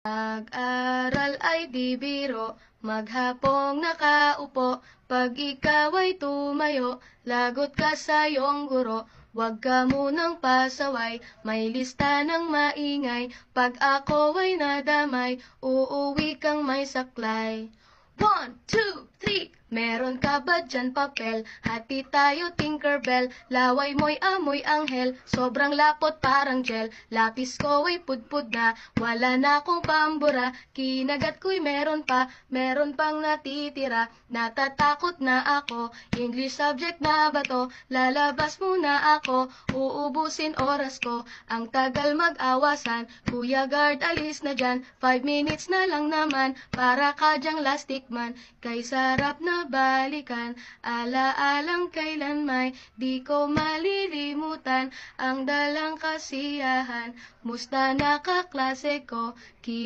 Pag-aral ay di biro, maghapong nakaupo, pag ikaw ay tumayo, lagot ka sa iyong guro. Huwag ka munang pasaway, may lista ng maingay, pag ako ay nadamay, uuwi kang may saklay. One, two, meron ka ba dyan papel? Hati tayo Tinkerbell, laway mo'y amoy anghel, sobrang lapot parang gel, lapis ko ay pudpud na, wala na akong pambura, kinagat ko'y meron pa, meron pang natitira, natatakot na ako, English subject na ba to? Lalabas muna ako, uubusin oras ko, ang tagal mag-awasan, Kuya Guard alis na dyan, five minutes na lang naman, para ka dyang lastic man, kay sarap na balikan, ala-alang kailan may, di ko malilimutan, ang dalang kasiyahan, musta nakaklase ko, kila